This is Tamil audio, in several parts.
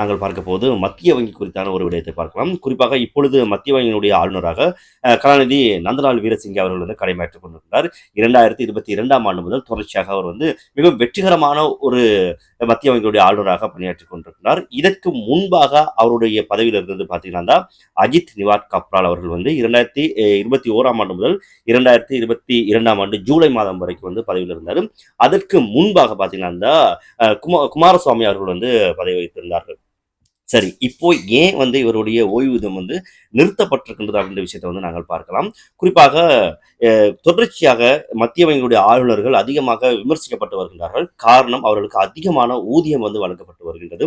நாங்கள் பார்க்க போது மத்திய வங்கி குறித்தான ஒரு விடயத்தை பார்க்கலாம். குறிப்பாக இப்பொழுது மத்திய வங்கியினுடைய ஆளுநராக கலாநிதி நந்தலால் வீரசிங்க அவர்கள் வந்து கடமையாற்றிக் கொண்டிருந்தார் இரண்டாயிரத்தி இருபத்தி இரண்டாம் ஆண்டு முதல் தொடர்ச்சியாக அவர் வந்து மிகவும் வெற்றிகரமான ஒரு மத்திய வங்கியுடைய ஆளுநராக பணியாற்றிக் கொண்டிருக்கிறார். இதற்கு முன்பாக அவருடைய பதவியில் இருந்தது பார்த்தீங்கன்னா அஜித் நிவாத் கப்ரால் அவர்கள் வந்து இரண்டாயிரத்தி இருபத்தி ஓராம் ஆண்டு முதல் இரண்டாயிரத்தி இருபத்தி இரண்டாம் ஆண்டு ஜூலை மாதம் வரைக்கும் வந்து பதவியில் இருந்தார். அதற்கு முன்பாக பார்த்தீங்கன்னா குமா குமாரசுவாமி அவர்கள் வந்து பதவி வைத்திருந்தார்கள் சரி இப்போ ஏன் வந்து இவருடைய ஓய்வூதியம் வந்து நிறுத்தப்பட்டிருக்கின்றது அப்படின்ற விஷயத்தை வந்து நாங்கள் பார்க்கலாம். குறிப்பாக தொடர்ச்சியாக மத்திய வங்கியுடைய ஆளுநர்கள் அதிகமாக விமர்சிக்கப்பட்டு வருகின்றார்கள். காரணம் அவர்களுக்கு அதிகமான ஊதியம் வந்து வழங்கப்பட்டு வருகின்றது.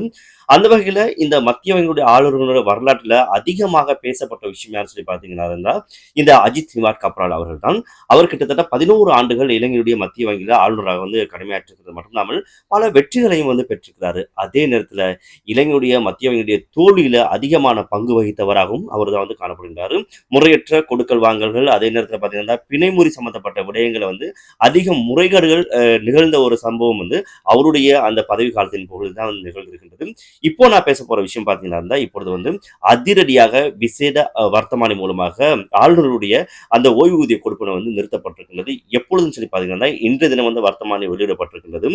அந்த வகையில் இந்த மத்திய வங்கியுடைய ஆளுநர்களுடைய வரலாற்றில் அதிகமாக பேசப்பட்ட விஷயம் யார் சொல்லி பார்த்தீங்கன்னா இந்த அஜித் நிவாட் கப்ரால் அவர்கள் தான் அவர் கிட்டத்தட்ட பதினோரு ஆண்டுகள் இலங்கையுடைய மத்திய வங்கியில் ஆளுநராக வந்து கடமையாற்றிருக்கிறது மட்டுமில்லாமல் பல வெற்றிகளையும் வந்து பெற்றிருக்கிறாரு. அதே நேரத்தில் இலங்கையுடைய மத்திய வங்கியுடைய தோல்வியில அதிகமான பங்கு வகித்தவராகவும் அவர் தான் வந்து காணப்படுகின்றாரு. முறையற்ற கொடுக்கல் வாங்கல்கள் அதே நேரத்தில் பார்த்தீங்கன்னா பிணைமுறி சம்பந்தப்பட்ட விடயங்களை வந்து அதிக முறைகேடுகள் நிகழ்ந்த ஒரு சம்பவம் வந்து அவருடைய அந்த பதவி காலத்தின் பொழுது தான் வந்து நிகழ்ந்திருக்கின்றது. இப்போ நான் பேச போற விஷயம் பார்த்தீங்கன்னா இப்பொழுது வந்து அதிரடியாக விசேட வர்த்தமானி மூலமாக ஆளுநருடைய அந்த ஓய்வூதிய கொடுப்பினை வந்து நிறுத்தப்பட்டிருக்கின்றது. எப்பொழுதும் சொல்லி பார்த்தீங்கன்னா இன்றைய தினம் வந்து வர்த்தமானி வெளியிடப்பட்டிருக்கின்றது.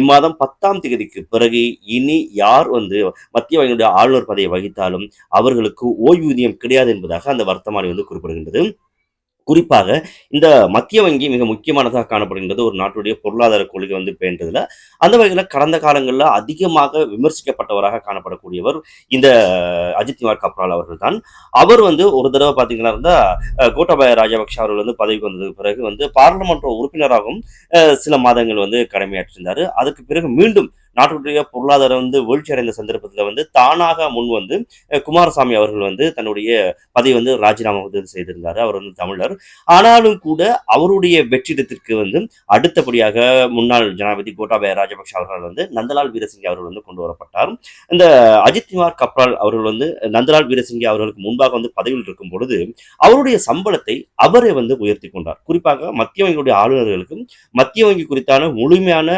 இம்மாதம் பத்தாம் தேதிக்கு பிறகு இனி யார் வந்து மத்திய வங்கியுடைய ஆளுநர் பதவியை வகித்தாலும் அவர்களுக்கு ஓய்வூதியம் கிடையாது என்பதாக அந்த வர்த்தமானி வந்து குறிப்பிடுகின்றது. குறிப்பாக இந்த மத்திய வங்கி மிக முக்கியமானதாக காணப்படுகின்றது. ஒரு நாட்டுடைய பொருளாதார கொள்கை வந்து பேன்றதுல அந்த வகையில் கடந்த காலங்களில் அதிகமாக விமர்சிக்கப்பட்டவராக காணப்படக்கூடியவர் இந்த அஜித் குமார் கப்ரால் அவர்கள் தான் அவர் வந்து ஒரு தடவை பார்த்தீங்கன்னா இருந்தால் கோட்டபாய ராஜபக்ஷ அவர்கள் வந்து பதவிக்கு வந்ததுக்கு பிறகு வந்து பாராளுமன்ற உறுப்பினராகவும் சில மாதங்கள் வந்து கடமையாற்றிருந்தார். அதுக்கு பிறகு மீண்டும் நாட்டுடைய பொருளாதாரம் வந்து வீழ்ச்சி அடைந்த சந்தர்ப்பத்தில் வந்து தானாக முன் வந்து குமாரசாமி அவர்கள் வந்து தன்னுடைய பதவி வந்து ராஜினாமா வந்து செய்திருந்தார். அவர் வந்து தமிழர். ஆனாலும் கூட அவருடைய வெற்றிடத்திற்கு வந்து அடுத்தபடியாக முன்னாள் ஜனாதிபதி கோட்டாபய ராஜபக்ஷ அவர்கள் வந்து நந்தலால் வீரசிங்க அவர்கள் வந்து கொண்டு வரப்பட்டார். இந்த அஜித் குமார் கப்ரால் அவர்கள் வந்து நந்தலால் வீரசிங்க அவர்களுக்கு முன்பாக வந்து பதவியில் இருக்கும் பொழுது அவருடைய சம்பளத்தை அவரே வந்து உயர்த்தி கொண்டார். குறிப்பாக மத்திய வங்கியுடைய ஆளுநர்களுக்கும் மத்திய வங்கி குறித்தான முழுமையான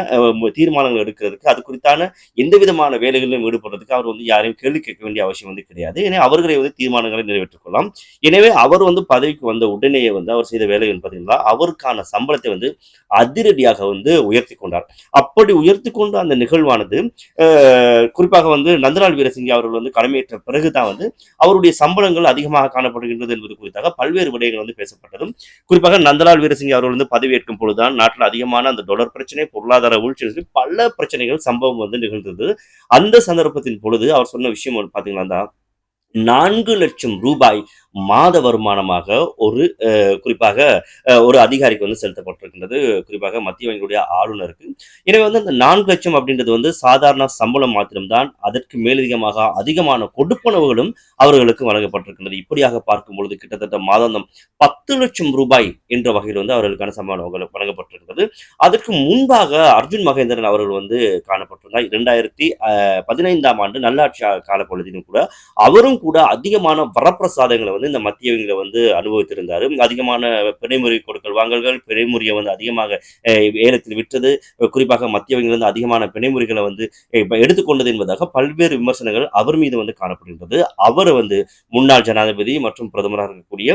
தீர்மானங்கள் எடுக்கிறதுக்கு அதுக்கு குறித்தான எந்த விதமான வேலைகளிலும் ஈடுபடுறதுக்கு அவர் வந்து யாரையும் கேள்வி கேட்க வேண்டிய அவசியம் வந்து கிடையாது. ஏன்னா அவர்களை வந்து தீர்மானங்களை நிறைவேற்றிக் கொள்ளலாம் எனவே அவர் வந்து பதவிக்கு வந்த உடனேயே வந்து அவர் செய்த வேலை பார்த்தீங்கன்னா அவருக்கான சம்பளத்தை வந்து அதிரடியாக வந்து உயர்த்தி கொண்டார். அப்படி உயர்த்தி கொண்ட அந்த நிகழ்வானது குறிப்பாக வந்து நந்தலால் வீரசிங்கி அவர்கள் வந்து கடமையேற்ற பிறகுதான் வந்து அவருடைய சம்பளங்கள் அதிகமாக காணப்படுகின்றது என்பது குறித்தாக பல்வேறு விடயங்கள் வந்து பேசப்பட்டதும் குறிப்பாக நந்தலால் வீரசிங்கி அவர்கள் வந்து பதவியேற்கும் பொழுதுதான் நாட்டில் அதிகமான அந்த தொடர் பிரச்சனை பொருளாதார வீழ்ச்சி பல பிரச்சனைகள் சம்பவம் வந்து நிகழ்ந்தது. அந்த சந்தர்ப்பத்தின் பொழுது அவர் சொன்ன விஷயம் பார்த்தீங்களா நான்கு லட்சம் ரூபாய் மாத வருமானமாக ஒரு குறிப்பாக ஒரு அதிகாரிக்கு வந்து செலுத்தப்பட்டிருக்கின்றது. குறிப்பாக மத்திய வங்கியுடைய ஆளுநருக்கு. எனவே வந்து அந்த நான்கு லட்சம் அப்படின்றது வந்து சாதாரண சம்பளம் மாத்திரம்தான். அதற்கு மேலதிகமாக அதிகமான கொடுப்பனவுகளும் அவர்களுக்கு வழங்கப்பட்டிருக்கின்றது. இப்படியாக பார்க்கும் பொழுது கிட்டத்தட்ட மாதாந்தம் பத்து லட்சம் ரூபாய் என்ற வகையில் வந்து அவர்களுக்கான சம்பளம் வழங்கப்பட்டிருக்கிறது. அதற்கு முன்பாக அர்ஜுன் மகேந்திரன் அவர்கள் வந்து காணப்பட்டிருந்தார். இரண்டாயிரத்தி அஹ், பதினைந்தாம் ஆண்டு நல்லாட்சி காலப்பொழுதிலும் கூட அவரும் கூட அதிகமான வரப்பிரசாதங்களை வந்து வந்து இந்த மத்திய வங்கியில வந்து அனுபவித்திருந்தார். அதிகமான பிணைமுறை கொடுக்கல் வாங்கல்கள் பிணைமுறையை வந்து அதிகமாக ஏலத்தில் விற்றது குறிப்பாக மத்திய வந்து அதிகமான பிணைமுறைகளை வந்து எடுத்துக்கொண்டது என்பதாக பல்வேறு விமர்சனங்கள் அவர் மீது வந்து காணப்படுகின்றது. அவர் வந்து முன்னாள் ஜனாதிபதி மற்றும் பிரதமராக இருக்கக்கூடிய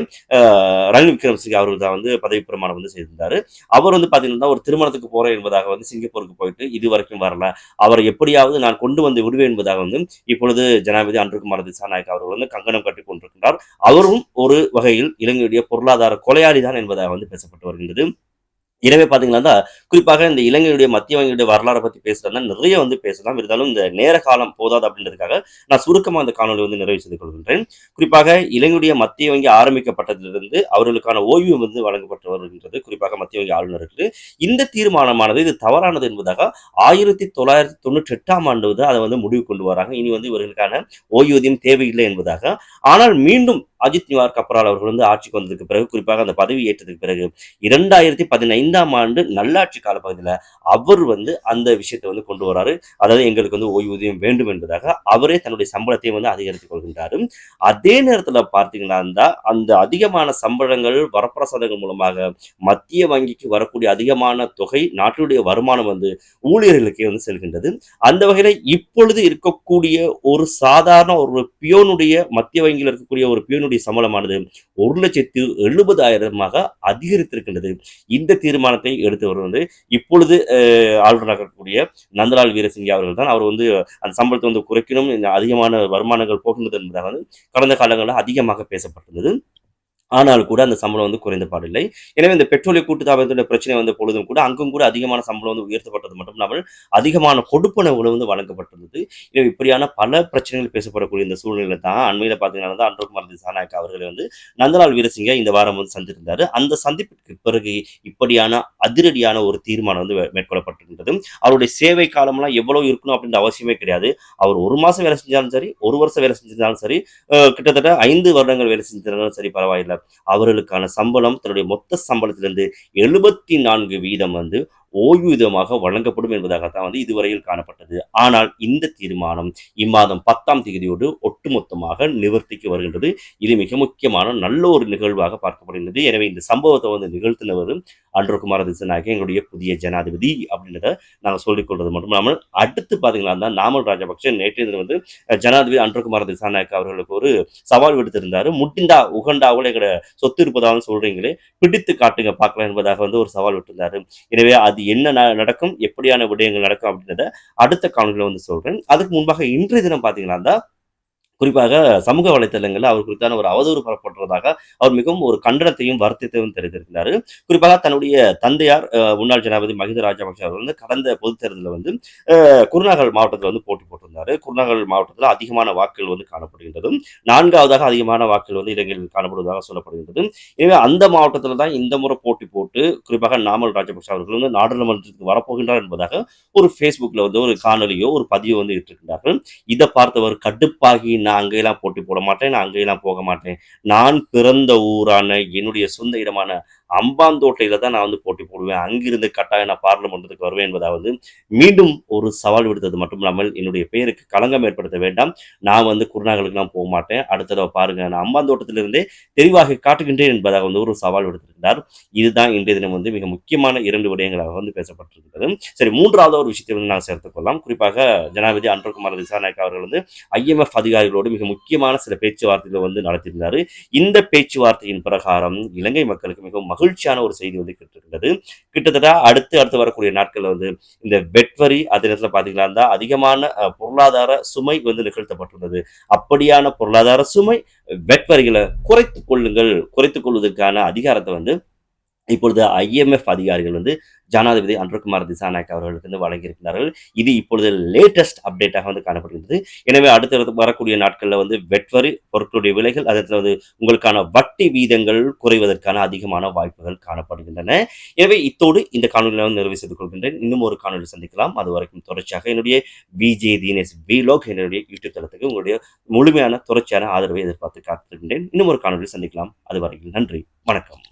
ரணில் விக்ரமசிங்க அவர்கள் தான் வந்து பதவி பிரமாணம் வந்து செய்திருந்தார். அவர் வந்து பார்த்தீங்கன்னா ஒரு திருமணத்துக்கு போகிறேன் என்பதாக வந்து சிங்கப்பூருக்கு போயிட்டு இது வரைக்கும் வரல. அவரை எப்படியாவது நான் கொண்டு வந்து விடுவேன் என்பதாக வந்து இப்பொழுது ஜனாதிபதி அன்றுகுமார் திசாநாயக் அவர்கள் வந்து கங்கணம் கட்டி கொண்டிருக்கின்றார். அவரும் ஒரு வகையில் இலங்கையுடைய பொருளாதார கொலையாளி தான் என்பதாக வந்து பேசப்பட்டு வருகின்றது. எனவே பார்த்தீங்கன்னா குறிப்பாக இந்த இலங்கையுடைய மத்திய வங்கியுடைய வரலாறை பற்றி பேசுறதுனா நிறைய வந்து பேசலாம். இருந்தாலும் இந்த நேர காலம் போதாது அப்படின்றதுக்காக நான் சுருக்கமாக அந்த காணொலி வந்து நிறைவு செய்து கொள்கின்றேன். குறிப்பாக இலங்கையுடைய மத்திய வங்கி ஆரம்பிக்கப்பட்டதிலிருந்து அவர்களுக்கான ஓய்வு வந்து வழங்கப்பட்டு வருகின்றது. குறிப்பாக மத்திய வங்கி ஆளுநருக்கு இந்த தீர்மானமானது இது தவறானது என்பதாக ஆயிரத்தி தொள்ளாயிரத்தி தொண்ணூற்றி எட்டாம் ஆண்டு வந்து அதை வந்து முடிவு கொண்டு வராங்க. இனி வந்து இவர்களுக்கான ஓய்வூதியம் தேவையில்லை என்பதாக. ஆனால் மீண்டும் அஜித் நிவார் கப்ரால் அவர்கள் வந்து ஆட்சிக்கு வந்ததுக்கு பிறகு குறிப்பாக அந்த பதவி ஏற்றதுக்கு பிறகு இரண்டாயிரத்தி பதினைந்தாம் ஆண்டு நல்லாட்சி காலப்பகுதியில் அவர் வந்து அந்த விஷயத்தை வந்து கொண்டு வராரு. அதாவது எங்களுக்கு வந்து ஓய்வூதியம் வேண்டும் என்பதாக அவரே தன்னுடைய சம்பளத்தையும் வந்து அதிகரித்துக் கொள்கின்றார். அதே நேரத்தில் பார்த்தீங்கன்னா அந்த அதிகமான சம்பளங்கள் வரப்பிரசாதங்கள் மூலமாக மத்திய வங்கிக்கு வரக்கூடிய அதிகமான தொகை நாட்டினுடைய வருமானம் வந்து ஊழியர்களுக்கே வந்து செல்கின்றது. அந்த வகையில இப்பொழுது இருக்கக்கூடிய ஒரு சாதாரண ஒரு பியோனுடைய மத்திய வங்கியில் இருக்கக்கூடிய ஒரு பியோனுடைய சம்பளமானது ஒரு லட்சத்து எழுபதாயிரமாக அதிகரித்திருக்கின்றது. இந்த தீர்மானத்தை எடுத்தவர் வந்து இப்பொழுது ஆளுநராக இருக்கக்கூடிய நந்தலால் வீரசிங்க அவர்கள் தான் அவர் வந்து அந்த சம்பளத்தை வந்து குறைக்கணும் அதிகமான வருமானங்கள் போகின்றது என்பதாக வந்து கடந்த காலங்களில் அதிகமாக பேசப்பட்டிருந்தது. ஆனால் கூட அந்த சம்பளம் வந்து குறைந்த பாடில்லை. எனவே இந்த பெட்ரோலிய கூட்டுத்தாபனத்துடைய பிரச்சனை வந்த பொழுதும் கூட அங்கும் கூட அதிகமான சம்பளம் வந்து உயர்த்தப்பட்டது மட்டும் இல்லாமல் அதிகமான கொடுப்பனவுகள் வந்து வழங்கப்பட்டிருந்தது. எனவே இப்படியான பல பிரச்சனைகள் பேசப்படக்கூடிய இந்த சூழ்நிலை தான் அண்மையில் பார்த்தீங்கன்னா தான் அன்றகுமார் திசாநாயக் அவர்களை வந்து நந்தலால் வீரசிங்க இந்த வாரம் வந்து சந்தித்திருந்தார். அந்த சந்திப்பிற்கு பிறகு இப்படியான அதிரடியான ஒரு தீர்மானம் வந்து மேற்கொள்ளப்பட்டிருந்தது. அவருடைய சேவை காலம்லாம் எவ்வளவு இருக்கணும் அப்படின்ற அவசியமே கிடையாது. அவர் ஒரு மாதம் வேலை செஞ்சாலும் சரி ஒரு வருஷம் வேலை செஞ்சிருந்தாலும் சரி கிட்டத்தட்ட ஐந்து வருடங்கள் வேலை செஞ்சிருந்தாலும் சரி பரவாயில்லை. அவர்களுக்கான சம்பளம் தன்னுடைய மொத்த சம்பளத்திலிருந்து எழுபத்தி நான்கு வீதம் வந்து ஓய்வூதியமாக வழங்கப்படும் என்பதாகத்தான் வந்து இதுவரையில் காணப்பட்டது. ஆனால் இந்த தீர்மானம் இம்மாதம் பத்தாம் தேதியோடு ஒட்டுமொத்தமாக நிவர்த்திக்கு வருகின்றது. இது மிக முக்கியமான நல்ல ஒரு நிகழ்வாக பார்க்கப்படுகின்றது. எனவே இந்த சம்பவத்தை வந்து நிகழ்த்தினவர் அன்றகுமார திசநாயக எங்களுடைய புதிய ஜனாதிபதி அப்படின்றத நாங்கள் சொல்லிக்கொள்வது மட்டும் இல்லாமல் அடுத்து பார்த்தீங்கன்னா தான் நாமல் ராஜபக்ஷ நேற்றைய தினம் வந்து ஜனாதிபதி அன்றகுமார திசாநாயக் அவர்களுக்கு ஒரு சவால் விடுத்திருந்தார். முட்டிந்தா உகண்டாவில் எங்களோட சொத்து இருப்பதாக சொல்கிறீங்களே பிடித்து காட்டுங்க பார்க்கலாம் என்பதாக வந்து ஒரு சவால் விட்டிருந்தார். எனவே அது என்ன ந- நடக்கும் எப்படியான விடயங்கள் நடக்கும் அப்படின்றத அடுத்த காணொலியில் வந்து சொல்கிறேன் அதுக்கு முன்பாக இன்றைய தினம் பார்த்தீங்கன்னா தான் குறிப்பாக சமூக வலைத்தளங்களில் அவர் குறித்தான ஒரு அவதூறு பரப்பப்படுவதாக அவர் மிகவும் ஒரு கண்டனத்தையும் வருத்தத்தையும் தெரிவித்திருக்கிறார். குறிப்பாக தன்னுடைய தந்தையார் முன்னாள் ஜனாதிபதி மகிந்த ராஜபக்சே அவர் வந்து கடந்த பொதுத் தேர்தலில் வந்து குருநாகல் மாவட்டத்தில் வந்து போட்டி போட்டிருந்தார். குருநாகல் மாவட்டத்தில் அதிகமான வாக்குகள் வந்து காணப்படுகின்றதும் நான்காவதாக அதிகமான வாக்குகள் வந்து இலங்கையில் காணப்படுவதாக சொல்லப்படுகின்றது எனவே அந்த மாவட்டத்தில் தான் இந்த முறை போட்டி போட்டு குறிப்பாக நாமல் ராஜபக்ஷ அவர்கள் வந்து நாடாளுமன்றத்துக்கு வரப்போகின்றார் என்பதாக ஒரு ஃபேஸ்புக்கில் வந்து ஒரு காணொலியோ ஒரு பதிவோ வந்து இட்டிருக்கின்றார்கள். இதை பார்த்தவர் கடுப்பாகி நான் அங்கெல்லாம் போட்டி போட மாட்டேன் நான் அங்கெல்லாம் போக மாட்டேன். நான் பிறந்த ஊரான என்னுடைய சொந்த இடமான அம்பாந்தோட்டையில தான் நான் வந்து போட்டி போடுவேன். அங்கிருந்து கட்டாயம் நான் பார்லிமெண்ட்டுக்கு வருவேன் என்பதாவது மீண்டும் ஒரு சவால் விடுத்தது மட்டும் இல்லாமல் என்னுடைய பெயருக்கு களங்கம் ஏற்படுத்த வேண்டாம். நான் வந்து குருநாகலுக்குலாம் போக மாட்டேன். அடுத்த தடவை பாருங்க நான் அம்பாந்தோட்டத்திலிருந்தே தெளிவாக காட்டுகின்றேன் என்பதாக வந்து ஒரு சவால் விடுத்திருக்கிறார் இதுதான் இன்றைய தினம் வந்து மிக முக்கியமான இரண்டு விடயங்களாக வந்து பேசப்பட்டிருக்கிறது. சரி மூன்றாவது ஒரு விஷயத்தை வந்து நான் சேர்த்துக்கொள்ளலாம் குறிப்பாக ஜனாதிபதி அன்றகுமார் திசாநாயக் அவர்கள் வந்து ஐஎம்எஃப் அதிகாரிகளோடு மிக முக்கியமான சில பேச்சுவார்த்தைகளை வந்து நடத்தியிருந்தார். இந்த பேச்சுவார்த்தையின் பிரகாரம் இலங்கை மக்களுக்கு மிகவும் மகிழ்ச்சியான ஒரு செய்தி வந்து கிட்டிருக்கிறது. கிட்டத்தட்ட அடுத்து அடுத்து வரக்கூடிய நாட்களில் வந்து இந்த வெட்வரி அதே நேரத்தில் பார்த்தீங்கன்னா இருந்தால் அதிகமான பொருளாதார சுமை வந்து நிகழ்த்தப்பட்டுள்ளது. அப்படியான பொருளாதார சுமை வெட்வரிகளை குறைத்துக் கொள்ளுங்கள். குறைத்துக் கொள்வதற்கான அதிகாரத்தை வந்து இப்பொழுது ஐஎம்எஃப் அதிகாரிகள் வந்து ஜனாதிபதி அன்றகுமார் திசாநாயக் அவர்களுக்கு வந்து வழங்கியிருக்கிறார்கள். இது இப்பொழுது லேட்டஸ்ட் அப்டேட்டாக வந்து காணப்படுகிறது எனவே அடுத்தடுத்து வரக்கூடிய நாட்களில் வந்து வெட்வரி பொருட்களுடைய விலைகள் அதே வந்து உங்களுக்கான வட்டி வீதங்கள் குறைவதற்கான அதிகமான வாய்ப்புகள் காணப்படுகின்றன. எனவே இத்தோடு இந்த காணொலியில் வந்து நிறைவு செய்து கொள்கின்றேன். இன்னும் ஒரு காணொலி சந்திக்கலாம். அது வரைக்கும் தொடர்ச்சியாக என்னுடைய விஜே தீனேஷ் விலோக் என்னுடைய யூடியூப் தளத்துக்கு உங்களுடைய முழுமையான தொடர்ச்சியான ஆதரவை எதிர்பார்த்து காத்திருக்கின்றேன். இன்னும் ஒரு காணொலி சந்திக்கலாம். அது வரைக்கும் நன்றி. வணக்கம்.